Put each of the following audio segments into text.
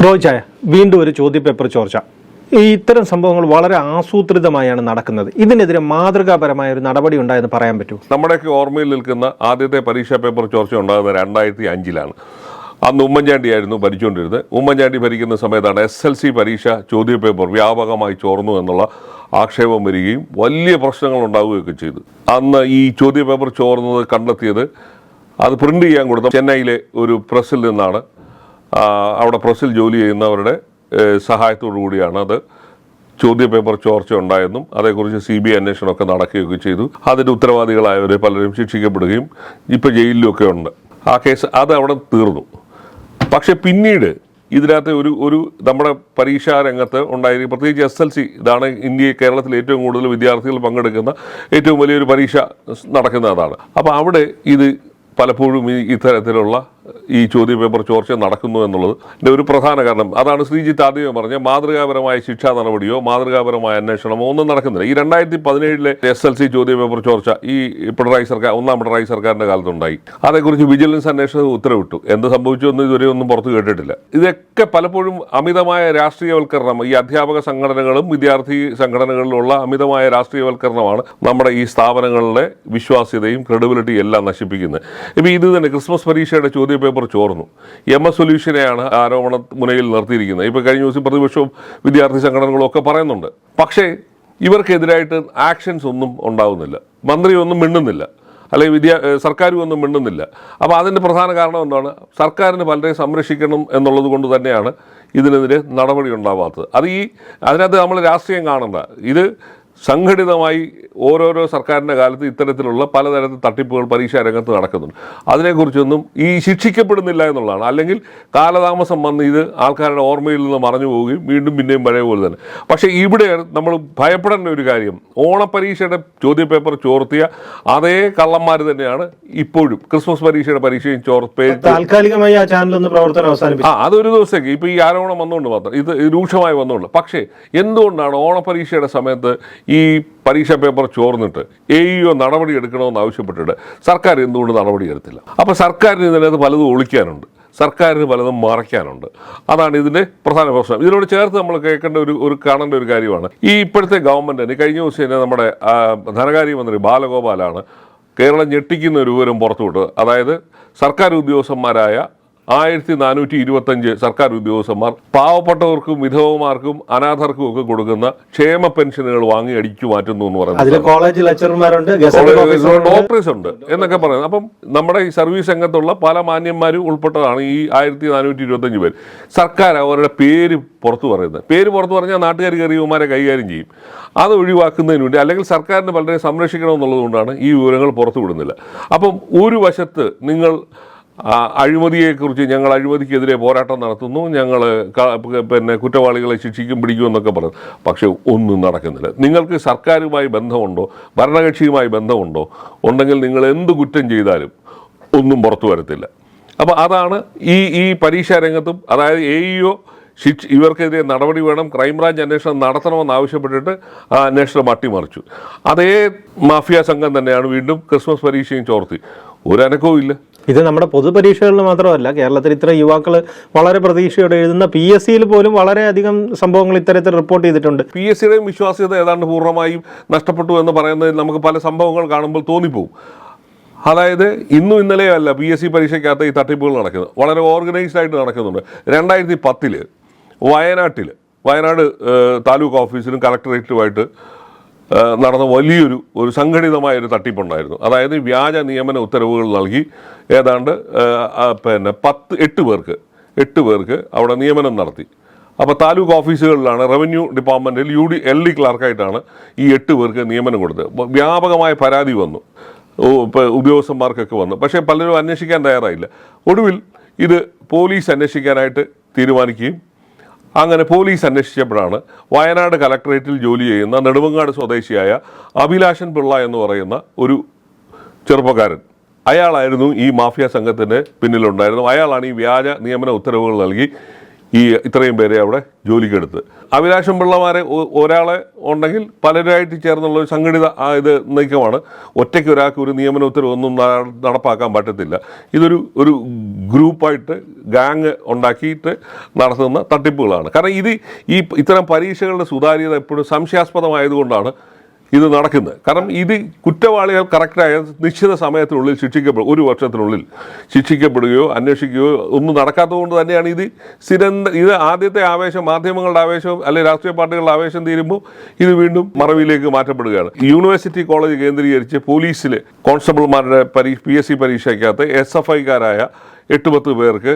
ചായ വീണ്ടും ഒരു ചോദ്യപേപ്പർ ചോർച്ച. ഈ ഇത്തരം സംഭവങ്ങൾ വളരെ ആസൂത്രിതമായാണ് നടക്കുന്നത്. ഇതിനെതിരെ മാതൃകാപരമായ ഒരു നടപടി ഉണ്ടായെന്ന് പറയാൻ പറ്റൂ നമ്മുടെയൊക്കെ ഓർമ്മയിൽ നിൽക്കുന്ന ആദ്യത്തെ പരീക്ഷാ പേപ്പർ ചോർച്ച ഉണ്ടാകുന്നത് രണ്ടായിരത്തി അഞ്ചിലാണ്. അന്ന് ഉമ്മൻചാണ്ടിയായിരുന്നു ഭരിച്ചുകൊണ്ടിരുന്നത്. ഉമ്മൻചാണ്ടി ഭരിക്കുന്ന സമയത്താണ് എസ് എൽ സി പരീക്ഷ ചോദ്യപേപ്പർ വ്യാപകമായി ചോർന്നു എന്നുള്ള ആക്ഷേപം വരികയും വലിയ പ്രശ്നങ്ങൾ ഉണ്ടാവുകയൊക്കെ ചെയ്തു. അന്ന് ഈ ചോദ്യപേപ്പർ ചോർന്നത് കണ്ടെത്തിയത് അത് പ്രിന്റ് ചെയ്യാൻ കൊടുത്ത ചെന്നൈയിലെ ഒരു പ്രസ്സിൽ നിന്നാണ്. അവിടെ പ്രസ്സിൽ ജോലി ചെയ്യുന്നവരുടെ സഹായത്തോടു കൂടിയാണ് അത്. ചോദ്യ പേപ്പർ ചോർച്ച ഉണ്ടായെന്നും അതേക്കുറിച്ച് സി ബി ഐ അന്വേഷണമൊക്കെ നടക്കുകയൊക്കെ ചെയ്തു. അതിന്റെ ഉത്തരവാദികളായവരെ പലരും ശിക്ഷിക്കപ്പെടുകയും ഇപ്പോൾ ജയിലിലൊക്കെ ഉണ്ട്. ആ കേസ് അത് അവിടെ തീർന്നു. പക്ഷെ പിന്നീട് ഇതിനകത്ത് ഒരു ഒരു നമ്മുടെ പരീക്ഷാ രംഗത്ത് ഉണ്ടായിരിക്കും പ്രത്യേകിച്ച് എസ് എൽ സി ഇതാണ് ഇന്ത്യ കേരളത്തിൽ ഏറ്റവും കൂടുതൽ വിദ്യാർത്ഥികൾ പങ്കെടുക്കുന്ന ഏറ്റവും വലിയൊരു പരീക്ഷ നടക്കുന്ന അതാണ് അപ്പോൾ അവിടെ ഇത് പലപ്പോഴും ഈ ഇത്തരത്തിലുള്ള ഈ ചോദ്യ പേപ്പർ ചോർച്ച നടക്കുന്നു എന്നുള്ളത് എന്റെ ഒരു പ്രധാന കാരണം. അതാണ് ശ്രീജിത്ത് ആദ്യമേ പറഞ്ഞ മാതൃകാപരമായ ശിക്ഷാ നടപടിയോ മാതൃകാപരമായ അന്വേഷണമോ ഒന്നും നടക്കുന്നില്ല. ഈ രണ്ടായിരത്തി പതിനേഴിലെ എസ് എൽ സി ചോദ്യ പേപ്പർ ചോർച്ച ഈ പിണറായി സർക്കാർ ഒന്നാം പിണറായി സർക്കാരിന്റെ കാലത്തുണ്ടായി. അതേക്കുറിച്ച് വിജിലൻസ് അന്വേഷണം ഉത്തരവിട്ടു. എന്ത് സംഭവിച്ചു എന്ന് ഇതുവരെ ഒന്നും പുറത്തു കേട്ടിട്ടില്ല. ഇതൊക്കെ പലപ്പോഴും അമിതമായ രാഷ്ട്രീയവൽക്കരണം ഈ അധ്യാപക സംഘടനകളും വിദ്യാർത്ഥി സംഘടനകളിലുള്ള അമിതമായ രാഷ്ട്രീയവൽക്കരണമാണ് നമ്മുടെ ഈ സ്ഥാപനങ്ങളുടെ വിശ്വാസ്യതയും ക്രെഡിബിലിറ്റിയും എല്ലാം നശിപ്പിക്കുന്നത്. ഇപ്പോൾ ഇത് തന്നെ ക്രിസ്മസ് പരീക്ഷയുടെ ചോദ്യപേപ്പർ ചോർന്നു. എം എസ് സൊല്യൂഷനെയാണ് ആരോപണ മുനയിൽ നിർത്തിയിരിക്കുന്നത്. ഇപ്പോൾ കഴിഞ്ഞ ദിവസം പ്രതിപക്ഷവും വിദ്യാർത്ഥി സംഘടനകളും ഒക്കെ പറയുന്നുണ്ട്. പക്ഷേ ഇവർക്കെതിരായിട്ട് ആക്ഷൻസ് ഒന്നും ഉണ്ടാവുന്നില്ല. മന്ത്രി ഒന്നും മിണ്ടുന്നില്ല. അല്ലെങ്കിൽ വിദ്യാ സർക്കാരും ഒന്നും മിണ്ടുന്നില്ല. അപ്പോൾ അതിന്റെ പ്രധാന കാരണം എന്താണ്? സർക്കാരിന് പലരെയും സംരക്ഷിക്കണം എന്നുള്ളത് കൊണ്ട് തന്നെയാണ് ഇതിനെതിരെ നടപടി ഉണ്ടാവാത്തത്. അത് ഈ അതിനകത്ത് നമ്മൾ രാഷ്ട്രീയം കാണണ്ട. ഇത് സംഘടിതമായി ഓരോരോ സർക്കാരിന്റെ കാലത്ത് ഇത്തരത്തിലുള്ള പലതരത്തിൽ തട്ടിപ്പുകൾ പരീക്ഷാ രംഗത്ത് നടക്കുന്നുണ്ട്. അതിനെക്കുറിച്ചൊന്നും ഈ ശിക്ഷിക്കപ്പെടുന്നില്ല എന്നുള്ളതാണ്. അല്ലെങ്കിൽ കാലതാമസം വന്ന് ഇത് ആൾക്കാരുടെ ഓർമ്മയിൽ നിന്ന് മറഞ്ഞു പോവുകയും വീണ്ടും പിന്നെയും പഴയ പോലെ തന്നെ. പക്ഷേ ഇവിടെ നമ്മൾ ഭയപ്പെടേണ്ട ഒരു കാര്യം. ഓണപ്പരീക്ഷയുടെ ചോദ്യപേപ്പർ ചോർത്തിയ അതേ കള്ളന്മാർ തന്നെയാണ് ഇപ്പോഴും. ക്രിസ്മസ് പരീക്ഷയുടെ പരീക്ഷയും താൽക്കാലികമായി ആ ചാനൽ ഒന്ന് പ്രവർത്തനം അവസാനിപ്പിച്ചു. ആ അതൊരു ദിവസത്തേക്ക്. ഇപ്പോൾ ഈ ആരോപണം വന്നുകൊണ്ട് മാത്രം. ഇത് രൂക്ഷമായി വന്നുകൊണ്ട്. പക്ഷേ എന്തുകൊണ്ടാണ് ഓണപരീക്ഷയുടെ സമയത്ത് ഈ പരീക്ഷാ പേപ്പർ ചോർന്നിട്ട് എ ഇഒ നടപടി എടുക്കണമെന്ന് ആവശ്യപ്പെട്ടിട്ട് സർക്കാർ എന്തുകൊണ്ട് നടപടി എടുത്തില്ല? അപ്പോൾ സർക്കാരിന് ഇതിനകത്ത് പലതും ഒളിക്കാനുണ്ട്. സർക്കാരിന് പലതും മറയ്ക്കാനുണ്ട്. അതാണ് ഇതിന്റെ പ്രധാന പ്രശ്നം. ഇതിനോട് ചേർത്ത് നമ്മൾ കേൾക്കേണ്ട ഒരു ഒരു കാണേണ്ട ഒരു കാര്യമാണ്. ഈ ഇപ്പോഴത്തെ ഗവൺമെന്റ് തന്നെ കഴിഞ്ഞ ദിവസം തന്നെ നമ്മുടെ ആ, ധനകാര്യമന്ത്രി ബാലഗോപാലാണ് കേരളം ഞെട്ടിക്കുന്ന ഒരു വിവരം പുറത്തുവിട്ടത്. അതായത് സർക്കാർ ഉദ്യോഗസ്ഥന്മാരായ ആയിരത്തി നാനൂറ്റി ഇരുപത്തഞ്ച് സർക്കാർ ഉദ്യോഗസ്ഥന്മാർ പാവപ്പെട്ടവർക്കും വിധവമാർക്കും അനാഥർക്കും ഒക്കെ കൊടുക്കുന്ന ക്ഷേമ പെൻഷനുകൾ വാങ്ങി അടിച്ചു മാറ്റുന്നു എന്ന് പറയുന്നത് കോളേജ് ലെക്ചർമാരുണ്ട് ഡോക്ടേഴ്സ് ഉണ്ട്. എന്നൊക്കെ പറയുന്നത്. അപ്പം നമ്മുടെ ഈ സർവീസ് രംഗത്തുള്ള പല മാന്യന്മാരും ഉൾപ്പെട്ടതാണ് ഈ ആയിരത്തി നാനൂറ്റി ഇരുപത്തഞ്ച് പേര്. സർക്കാർ അവരുടെ പേര് പുറത്തു പറയുന്നത്. പേര് പുറത്തു പറഞ്ഞാൽ നാട്ടുകാർ കയറിയവന്മാരെ കൈകാര്യം ചെയ്യും. അത് ഒഴിവാക്കുന്നതിന് വേണ്ടി അല്ലെങ്കിൽ സർക്കാരിന് വളരെ സംരക്ഷിക്കണമെന്നുള്ളതുകൊണ്ടാണ് ഈ വിവരങ്ങൾ പുറത്തു വിടുന്നില്ല അപ്പം ഒരു വശത്ത് നിങ്ങൾ അഴിമതിയെക്കുറിച്ച് ഞങ്ങൾ അഴിമതിക്കെതിരെ പോരാട്ടം നടത്തുന്നു. ഞങ്ങൾ പിന്നെ കുറ്റവാളികളെ ശിക്ഷിക്കും പിടിക്കും എന്നൊക്കെ പറഞ്ഞു. പക്ഷേ ഒന്നും നടക്കുന്നില്ല. നിങ്ങൾക്ക് സർക്കാരുമായി ബന്ധമുണ്ടോ? ഭരണകക്ഷിയുമായി ബന്ധമുണ്ടോ? ഉണ്ടെങ്കിൽ നിങ്ങൾ എന്ത് കുറ്റം ചെയ്താലും ഒന്നും പുറത്തു വരത്തില്ല. അപ്പോൾ അതാണ് ഈ ഈ പരീക്ഷാ രംഗത്തും അതായത് എ ഇഒ ശിക്ഷ ഇവർക്കെതിരെ നടപടി വേണം ക്രൈംബ്രാഞ്ച് അന്വേഷണം നടത്തണമെന്ന് ആവശ്യപ്പെട്ടിട്ട് ആ അന്വേഷണം അട്ടിമറിച്ചു. അതേ മാഫിയ സംഘം തന്നെയാണ് വീണ്ടും ക്രിസ്മസ് പരീക്ഷയും ചോർത്തി. ഒരു അനക്കവും ഇല്ല ഇത് നമ്മുടെ പൊതുപരീക്ഷകളിൽ മാത്രമല്ല കേരളത്തിൽ ഇത്ര യുവാക്കൾ വളരെ പ്രതീക്ഷയോടെ എഴുതുന്ന പി എസ് സിയിൽ പോലും വളരെയധികം സംഭവങ്ങൾ ഇത്തരത്തിൽ റിപ്പോർട്ട് ചെയ്തിട്ടുണ്ട്. പി എസ് സിയുടെയും വിശ്വാസ്യത ഏതാണ്ട് പൂർണമായും നഷ്ടപ്പെട്ടു എന്ന് പറയുന്നതിൽ നമുക്ക് പല സംഭവങ്ങൾ കാണുമ്പോൾ തോന്നിപ്പോവും. അതായത് ഇന്നും ഇന്നലെയല്ല അല്ല പി എസ് സി പരീക്ഷയ്ക്കകത്ത് ഈ തട്ടിപ്പുകൾ നടക്കുന്നത്. വളരെ ഓർഗനൈസ്ഡ് ആയിട്ട് നടക്കുന്നുണ്ട്. രണ്ടായിരത്തി പത്തിൽ വയനാട്ടിൽ വയനാട് താലൂക്ക് ഓഫീസിലും കളക്ടറേറ്റുമായിട്ട് നടന്ന വലിയൊരു ഒരു സംഘടിതമായ ഒരു തട്ടിപ്പുണ്ടായിരുന്നു. അതായത് വ്യാജ നിയമന ഉത്തരവുകൾ നൽകി ഏതാണ്ട് പിന്നെ പത്ത് എട്ട് പേർക്ക് എട്ട് പേർക്ക് അവിടെ നിയമനം നടത്തി. അപ്പോൾ താലൂക്ക് ഓഫീസുകളിലാണ് റവന്യൂ ഡിപ്പാർട്ട്മെന്റിൽ യു ഡി എൽ ഡി ക്ലാർക്കായിട്ടാണ് ഈ എട്ട് പേർക്ക് നിയമനം കൊടുത്തത്. വ്യാപകമായ പരാതി വന്നു. ഉദ്യോഗസ്ഥന്മാർക്കൊക്കെ വന്നു. പക്ഷേ പലരും അന്വേഷിക്കാൻ തയ്യാറായില്ല. ഒടുവിൽ ഇത് പോലീസ് അന്വേഷിക്കാനായിട്ട് തീരുമാനിക്കുകയും അങ്ങനെ പോലീസ് അന്വേഷിച്ചപ്പോഴാണ് വയനാട് കലക്ടറേറ്റിൽ ജോലി ചെയ്യുന്ന നെടുമങ്ങാട് സ്വദേശിയായ അഭിലാഷൻ പിള്ള എന്ന് പറയുന്ന ഒരു ചെറുപ്പക്കാരൻ. അയാളായിരുന്നു ഈ മാഫിയ സംഘത്തിന്റെ പിന്നിലുണ്ടായിരുന്നു അയാളാണ് ഈ വ്യാജ നിയമന ഉത്തരവുകൾ നൽകി ഈ ഇത്രയും പേരെ അവിടെ ജോലിക്കെടുത്ത്. അഭിലാഷം പിള്ളമാരെ ഒരാളെ ഉണ്ടെങ്കിൽ പലരായിട്ട് ചേർന്നുള്ള ഒരു സംഘടിത ഇത് നീക്കമാണ്. ഒറ്റയ്ക്ക് ഒരാൾക്ക് ഒരു നിയമന ഉത്തരവ് ഒന്നും ന- നടപ്പാക്കാൻ പറ്റത്തില്ല. ഇതൊരു ഒരു ഗ്രൂപ്പായിട്ട് ഗാങ് ഉണ്ടാക്കിയിട്ട് നടത്തുന്ന തട്ടിപ്പുകളാണ്. കാരണം ഇത് ഈ ഇത്തരം പരീക്ഷകളുടെ സുതാര്യത എപ്പോഴും സംശയാസ്പദമായതുകൊണ്ടാണ് ഇത് നടക്കുന്നത്. കാരണം ഇത് കുറ്റവാളികൾ കറക്റ്റായ നിശ്ചിത സമയത്തിനുള്ളിൽ ശിക്ഷിക്കപ്പെടും. ഒരു വർഷത്തിനുള്ളിൽ ശിക്ഷിക്കപ്പെടുകയോ അന്വേഷിക്കുകയോ ഒന്നും നടക്കാത്തതുകൊണ്ട് തന്നെയാണ് ഇത് സ്ഥിരം ഇത് ആദ്യത്തെ ആവേശം മാധ്യമങ്ങളുടെ ആവേശം അല്ലെങ്കിൽ രാഷ്ട്രീയ പാർട്ടികളുടെ ആവേശം തീരുമ്പോൾ ഇത് വീണ്ടും മറവിയിലേക്ക് മാറ്റപ്പെടുകയാണ്. യൂണിവേഴ്സിറ്റി കോളേജ് കേന്ദ്രീകരിച്ച് പോലീസിലെ കോൺസ്റ്റബിൾമാരുടെ പരീക്ഷ പി എസ് സി പരീക്ഷയ്ക്കകത്ത് എസ് എഫ് ഐക്കാരായ എട്ട് പത്ത് പേർക്ക്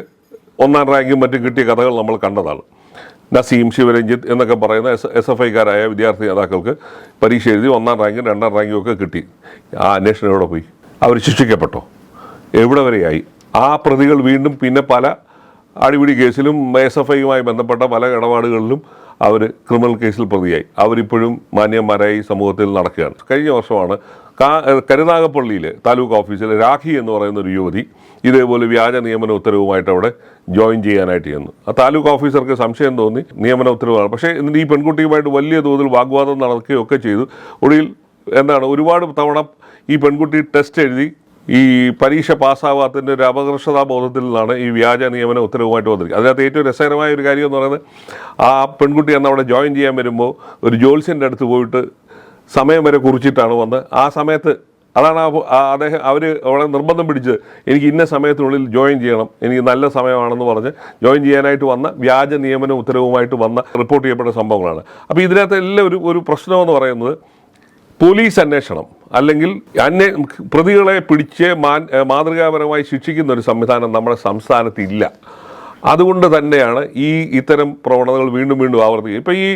ഒന്നാം റാങ്കും മറ്റും കിട്ടിയ കഥകൾ നമ്മൾ കണ്ടതാണ്. നസീം ശിവരഞ്ജിത്ത് എന്നൊക്കെ പറയുന്ന എസ് എസ് എഫ് ഐക്കാരായ വിദ്യാർത്ഥി നേതാക്കൾക്ക് പരീക്ഷ എഴുതി ഒന്നാം റാങ്കും രണ്ടാം റാങ്കും ഒക്കെ കിട്ടി. ആ അന്വേഷണം എവിടെ പോയി? അവർ ശിക്ഷിക്കപ്പെട്ടോ? എവിടെ വരെയായി? ആ പ്രതികൾ വീണ്ടും പിന്നെ പല അടിപിടി കേസിലും എസ് എഫ് ഐയുമായി ബന്ധപ്പെട്ട പല ഇടപാടുകളിലും അവർ ക്രിമിനൽ കേസിൽ പ്രതിയായി. അവരിപ്പോഴും മാന്യന്മാരായി സമൂഹത്തിൽ നടക്കുകയാണ്. കഴിഞ്ഞ വർഷമാണ് കരുനാഗപ്പള്ളിയിൽ താലൂക്ക് ഓഫീസിൽ രാഖി എന്ന് പറയുന്ന ഒരു യുവതി ഇതേപോലെ വ്യാജ നിയമന ഉത്തരവുമായിട്ട് അവിടെ ജോയിൻ ചെയ്യാനായിട്ട് ചെന്നു. ആ താലൂക്ക് ഓഫീസർക്ക് സംശയം തോന്നി നിയമന ഉത്തരവാണ്. പക്ഷേ എന്നിട്ട് ഈ പെൺകുട്ടിയുമായിട്ട് വലിയ തോതിൽ വാഗ്വാദം നടക്കുകയൊക്കെ ചെയ്തു. ഒടുവിൽ എന്താണ് ഒരുപാട് തവണ ഈ പെൺകുട്ടി ടെസ്റ്റ് എഴുതി ഈ പരീക്ഷ പാസ്സാവാത്തതിന്റെ ഒരു അപകർഷതാ ബോധത്തിൽ നിന്നാണ് ഈ വ്യാജ നിയമന ഉത്തരവുമായിട്ട് വന്നിരിക്കുന്നത്. അതിനകത്ത് ഏറ്റവും രസകരമായ ഒരു കാര്യം എന്ന് പറയുന്നത് ആ പെൺകുട്ടി അന്ന് അവിടെ ജോയിൻ ചെയ്യാൻ വരുമ്പോൾ ഒരു ജോത്സ്യന്റെ അടുത്ത് പോയിട്ട് സമയം വരെ കുറിച്ചിട്ടാണ് വന്ന് ആ സമയത്ത് അതാണ് ആ അദ്ദേഹം അവർ അവളെ നിർബന്ധം പിടിച്ച് എനിക്ക് ഇന്ന സമയത്തിനുള്ളിൽ ജോയിൻ ചെയ്യണം എനിക്ക് നല്ല സമയമാണെന്ന് പറഞ്ഞ് ജോയിൻ ചെയ്യാനായിട്ട് വന്ന വ്യാജ നിയമന ഉത്തരവുമായിട്ട് വന്ന റിപ്പോർട്ട് ചെയ്യപ്പെട്ട സംഭവങ്ങളാണ്. അപ്പോൾ ഇതിനകത്ത് എല്ലാം ഒരു ഒരു പ്രശ്നമെന്ന് പറയുന്നത് പോലീസ് അന്വേഷണം അല്ലെങ്കിൽ അന്വേ പ്രതികളെ പിടിച്ച് മാതൃകാപരമായി ശിക്ഷിക്കുന്ന ഒരു സംവിധാനം നമ്മുടെ സംസ്ഥാനത്ത് ഇല്ല അതുകൊണ്ട് തന്നെയാണ് ഈ ഇത്തരം പ്രവണതകൾ വീണ്ടും വീണ്ടും ആവർത്തിക്കുക. ഇപ്പോൾ ഈ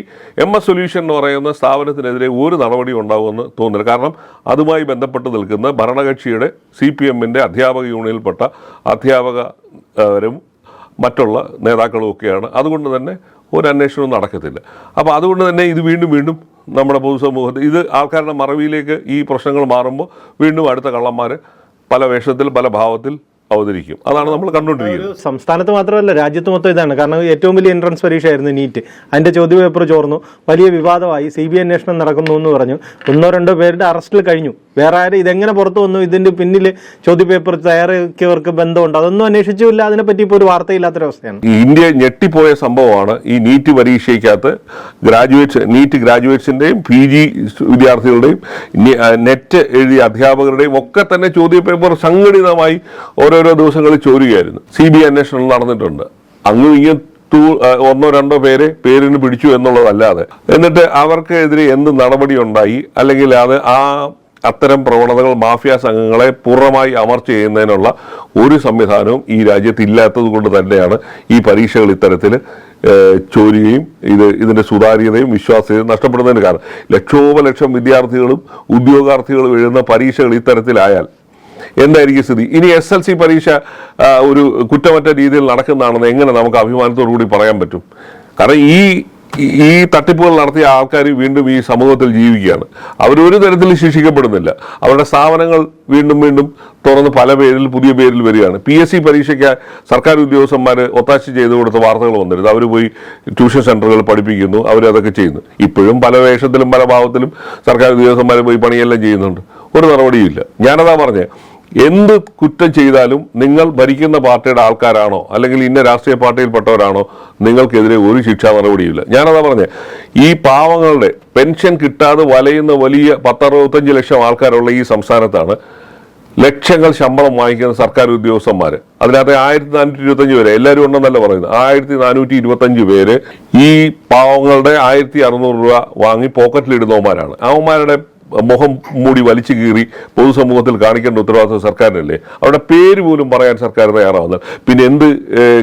എം എസ് സൊല്യൂഷൻ എന്ന് പറയുന്ന സ്ഥാപനത്തിനെതിരെ ഒരു നടപടി ഉണ്ടാകുമെന്ന് തോന്നുന്നില്ല. കാരണം അതുമായി ബന്ധപ്പെട്ട് നിൽക്കുന്ന ഭരണകക്ഷിയുടെ സി പി എമ്മിന്റെ അധ്യാപക യൂണിയനിൽപ്പെട്ട അധ്യാപകരും മറ്റുള്ള നേതാക്കളും ഒക്കെയാണ്. അതുകൊണ്ട് തന്നെ ഒരു അന്വേഷണവും നടക്കത്തില്ല. അപ്പോൾ അതുകൊണ്ട് തന്നെ ഇത് വീണ്ടും വീണ്ടും നമ്മുടെ പൊതുസമൂഹത്തിൽ ഇത് ആൾക്കാരുടെ മറവിയിലേക്ക് ഈ പ്രശ്നങ്ങൾ മാറുമ്പോൾ വീണ്ടും അടുത്ത കള്ളന്മാർ പല വേഷത്തിൽ പല ഭാവത്തിൽ അവതരിക്കും. അതാണ് നമ്മൾ കണ്ടുകൊണ്ടിരിക്കുന്നത്. സംസ്ഥാനത്ത് മാത്രമല്ല രാജ്യത്ത് മൊത്തം ഇതാണ്. കാരണം ഏറ്റവും വലിയ എൻട്രൻസ് പരീക്ഷയായിരുന്നു നീറ്റ് അതിന്റെ ചോദ്യപേപ്പർ ചോർന്നു. വലിയ വിവാദമായി സി ബി അന്വേഷണം നടക്കുന്നു എന്ന് പറഞ്ഞു. ഒന്നോ രണ്ടോ പേരുടെ അറസ്റ്റിൽ കഴിഞ്ഞു. വേറെ ആരും ഇതെങ്ങനെ പുറത്തു വന്നു? ഇതിന്റെ പിന്നിൽ ചോദ്യപേപ്പർ തയ്യാറാക്കിയവർക്ക് ബന്ധമുണ്ട്. അതൊന്നും അന്വേഷിച്ചില്ല അതിനെപ്പറ്റി ഇപ്പോൾ ഒരു വാർത്തയില്ലാത്തൊരവസ്ഥയാണ്. ഇന്ത്യ ഞെട്ടിപ്പോയ സംഭവമാണ് ഈ നീറ്റ് പരീക്ഷയ്ക്കകത്ത് ഗ്രാജുവേറ്റ്സ് നീറ്റ് ഗ്രാജുവേറ്റ്സിന്റെയും പി ജി വിദ്യാർത്ഥികളുടെയും നെറ്റ് എഴുതിയ അധ്യാപകരുടെയും ഒക്കെ തന്നെ ചോദ്യപേപ്പർ സംഘടിതമായി ഓരോരോ ദിവസങ്ങളിൽ ചോരുകയായിരുന്നു. സി ബി അന്വേഷണം നടന്നിട്ടുണ്ട്. അങ്ങും ഇങ്ങും തൂ ആ, ഒന്നോ രണ്ടോ പേരെ പേരിന് പിടിച്ചു എന്നുള്ളതല്ലാതെ. എന്നിട്ട് അവർക്കെതിരെ എന്ത് നടപടി ഉണ്ടായി അല്ലെങ്കിൽ അത് ആ അത്തരം പ്രവണതകൾ മാഫിയ സംഘങ്ങളെ പൂർണമായി അമർച്ച ചെയ്യുന്നതിനുള്ള ഒരു സംവിധാനവും ഈ രാജ്യത്ത് ഇല്ലാത്തത് കൊണ്ട് തന്നെയാണ് ഈ പരീക്ഷകൾ ഇത്തരത്തിൽ ചോരുകയും ഇത് ഇതിന്റെ സുതാര്യതയും വിശ്വാസ്യതയും നഷ്ടപ്പെടുന്നതിന് കാരണം. ലക്ഷോപലക്ഷം വിദ്യാർത്ഥികളും ഉദ്യോഗാർത്ഥികളും എഴുതുന്ന പരീക്ഷകൾ ഇത്തരത്തിലായാൽ എന്തായിരിക്കും സ്ഥിതി? ഇനി എസ് എൽ സി പരീക്ഷ ഒരു കുറ്റമറ്റ രീതിയിൽ നടക്കുന്നതാണെന്ന് എങ്ങനെ നമുക്ക് അഭിമാനത്തോടു കൂടി പറയാൻ പറ്റും? കാരണം ഈ ഈ- തട്ടിപ്പുകൾ നടത്തിയ ആൾക്കാർ വീണ്ടും ഈ സമൂഹത്തിൽ ജീവിക്കുകയാണ്. അവർ ഒരു തരത്തിൽ ശിക്ഷിക്കപ്പെടുന്നില്ല. അവരുടെ സ്ഥാപനങ്ങൾ വീണ്ടും വീണ്ടും തുറന്ന് പല പേരിൽ പുതിയ പേരിൽ വരികയാണ്. പി എസ് സി പരീക്ഷയ്ക്ക് സർക്കാർ ഉദ്യോഗസ്ഥന്മാർ ഒത്താശ ചെയ്തു കൊടുത്ത വാർത്തകൾ വന്നിരുന്നു. അവർ പോയി ട്യൂഷൻ സെന്ററുകൾ പഠിപ്പിക്കുന്നു. അവരതൊക്കെ ചെയ്യുന്നു. ഇപ്പോഴും പല വേഷത്തിലും പല ഭാവത്തിലും സർക്കാർ ഉദ്യോഗസ്ഥന്മാർ പോയി പണിയെല്ലാം ചെയ്യുന്നുണ്ട്. ഒരു നടപടിയും ഇല്ല. ഞാനതാ പറഞ്ഞേ എന്ത് കുറ്റം ചെയ്താലും നിങ്ങൾ ഭരിക്കുന്ന പാർട്ടിയുടെ ആൾക്കാരാണോ അല്ലെങ്കിൽ ഇന്ന രാഷ്ട്രീയ പാർട്ടിയിൽപ്പെട്ടവരാണോ നിങ്ങൾക്കെതിരെ ഒരു ശിക്ഷാ നടപടിയില്ല ഞാനതാ പറഞ്ഞേ ഈ പാവങ്ങളുടെ പെൻഷൻ കിട്ടാതെ വലയുന്ന വലിയ പത്തറുപത്തഞ്ച് ലക്ഷം ആൾക്കാരുള്ള ഈ സംസ്ഥാനത്താണ് ലക്ഷങ്ങൾ ശമ്പളം വാങ്ങിക്കുന്ന സർക്കാർ ഉദ്യോഗസ്ഥന്മാർ അതിനകത്ത് ആയിരത്തി നാനൂറ്റി ഇരുപത്തഞ്ച് പേര് എല്ലാവരും ഉണ്ടെന്നല്ല പറയുന്നത്. ആയിരത്തി നാനൂറ്റി ഇരുപത്തഞ്ച് പേര് ഈ പാവങ്ങളുടെ ആയിരത്തി അറുന്നൂറ് രൂപ വാങ്ങി പോക്കറ്റിലിടുന്നവന്മാരാണ്. അവന്മാരുടെ മുഖം മൂടി വലിച്ചു കീറി പൊതുസമൂഹത്തിൽ കാണിക്കേണ്ട ഉത്തരവാദിത്വം സർക്കാരിനല്ലേ? അവരുടെ പേര് പോലും പറയാൻ സർക്കാർ തയ്യാറാവുന്നത് പിന്നെ എന്ത്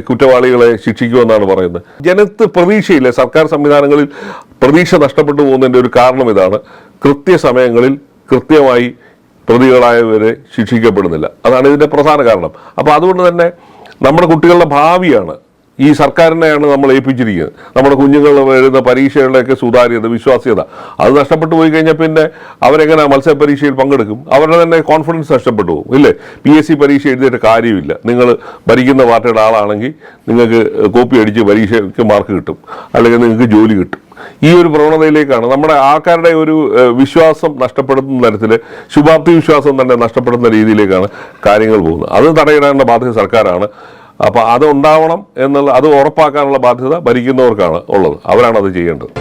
കുറ്റവാളികളെ ശിക്ഷിക്കുമെന്നാണ് പറയുന്നത്? ജനത്ത് പ്രതീക്ഷയില്ല. സർക്കാർ സംവിധാനങ്ങളിൽ പ്രതീക്ഷ നഷ്ടപ്പെട്ടു പോകുന്നതിന്റെ ഒരു കാരണം ഇതാണ്. കൃത്യസമയങ്ങളിൽ കൃത്യമായി പ്രതികളായവരെ ശിക്ഷിക്കപ്പെടുന്നില്ല. അതാണ് ഇതിന്റെ പ്രധാന കാരണം. അപ്പോൾ അതുകൊണ്ട് തന്നെ നമ്മുടെ കുട്ടികളുടെ ഭാവിയാണ് ഈ സർക്കാരിനെയാണ് നമ്മൾ ഏൽപ്പിച്ചിരിക്കുന്നത്. നമ്മുടെ കുഞ്ഞുങ്ങൾ എഴുതുന്ന പരീക്ഷകളുടെയൊക്കെ സുതാര്യത വിശ്വാസ്യത അത് നഷ്ടപ്പെട്ടു പോയി കഴിഞ്ഞാൽ പിന്നെ അവരെങ്ങനെ മത്സര പരീക്ഷയിൽ പങ്കെടുക്കും? അവരുടെ തന്നെ കോൺഫിഡൻസ് നഷ്ടപ്പെട്ടു പോകും ഇല്ലേ? പി എസ് സി പരീക്ഷ എഴുതിയിട്ട് കാര്യമില്ല. നിങ്ങൾ ഭരിക്കുന്ന പാർട്ടിയുടെ ആളാണെങ്കിൽ നിങ്ങൾക്ക് കോപ്പി അടിച്ച് പരീക്ഷയ്ക്ക് മാർക്ക് കിട്ടും. അല്ലെങ്കിൽ നിങ്ങൾക്ക് ജോലി കിട്ടും. ഈ ഒരു പ്രവണതയിലേക്കാണ് നമ്മുടെ ആൾക്കാരുടെ ഒരു വിശ്വാസം നഷ്ടപ്പെടുന്ന തരത്തിൽ ശുഭാപ്തി വിശ്വാസം തന്നെ നഷ്ടപ്പെടുന്ന രീതിയിലേക്കാണ് കാര്യങ്ങൾ പോകുന്നത്. അത് തടയിടേണ്ട ബാധ്യത സർക്കാരാണ്. അപ്പോൾ അത് ഉണ്ടാവണം എന്നുള്ള അത് ഉറപ്പാക്കാനുള്ള ബാധ്യത ഭരിക്കുന്നവർക്കാണ് ഉള്ളത്. അവരാണ് അത് ചെയ്യേണ്ടത്.